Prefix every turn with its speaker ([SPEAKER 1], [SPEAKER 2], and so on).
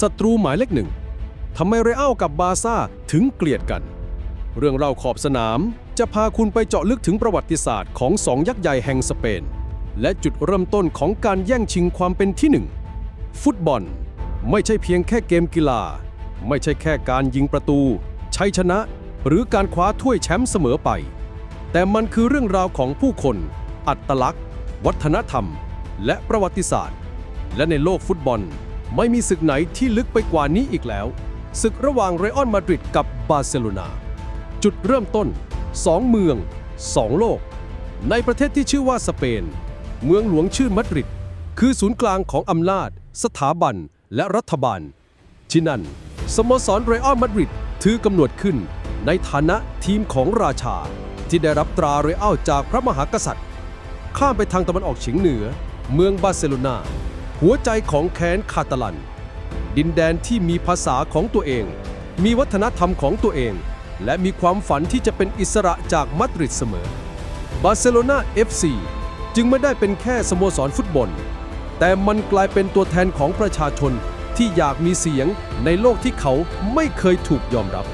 [SPEAKER 1] ศัตรูหมายเลขหนึ่งทำไมเรอัลกับบาร์ซ่าถึงเกลียดกัน เรื่องเล่าขอบสนามจะพาคุณไปเจาะลึกถึงประวัติศาสตร์ของสองยักษ์ใหญ่แห่งสเปน และจุดเริ่มต้นของการแย่งชิงความเป็นที่หนึ่งฟุตบอล ไม่ใช่เพียงแค่เกมกีฬา ไม่ใช่แค่การยิงประตู ชัยชนะ หรือการคว้าถ้วยแชมป์เสมอไป แต่มันคือเรื่องราวของผู้คน อัตลักษณ์ วัฒนธรรม และประวัติศาสตร์ และในโลกฟุตบอล ไม่มีศึกไหนที่ลึกไปกว่านี้อีกแล้ว ศึกระหว่างเรอัลมาดริดกับบาร์เซโลนา จุดเริ่มต้น 2 เมือง 2 โลก ในประเทศที่ชื่อว่าสเปน เมืองหลวงชื่อมาดริด คือศูนย์กลางของอำนาจ สถาบัน และรัฐบาล ที่นั่น สโมสรเรอัลมาดริดถือกำหนดขึ้น ในฐานะทีมของราชา ที่ได้รับตราเรอัลจากพระมหากษัตริย์ ข้ามไปทางตะวันออกเฉียงเหนือ เมืองบาร์เซโลนา หัวใจของแคนคาตาลัน ดินแดนที่มีภาษาของตัวเอง มีวัฒนธรรมของตัวเอง และมีความฝันที่จะเป็นอิสระจากมาดริดเสมอ บาร์เซโลนา FC จึงไม่ได้เป็นแค่สโมสรฟุตบอล แต่มันกลายเป็นตัวแทนของประชาชนที่อยากมีเสียงในโลกที่เขาไม่เคยถูกยอมรับ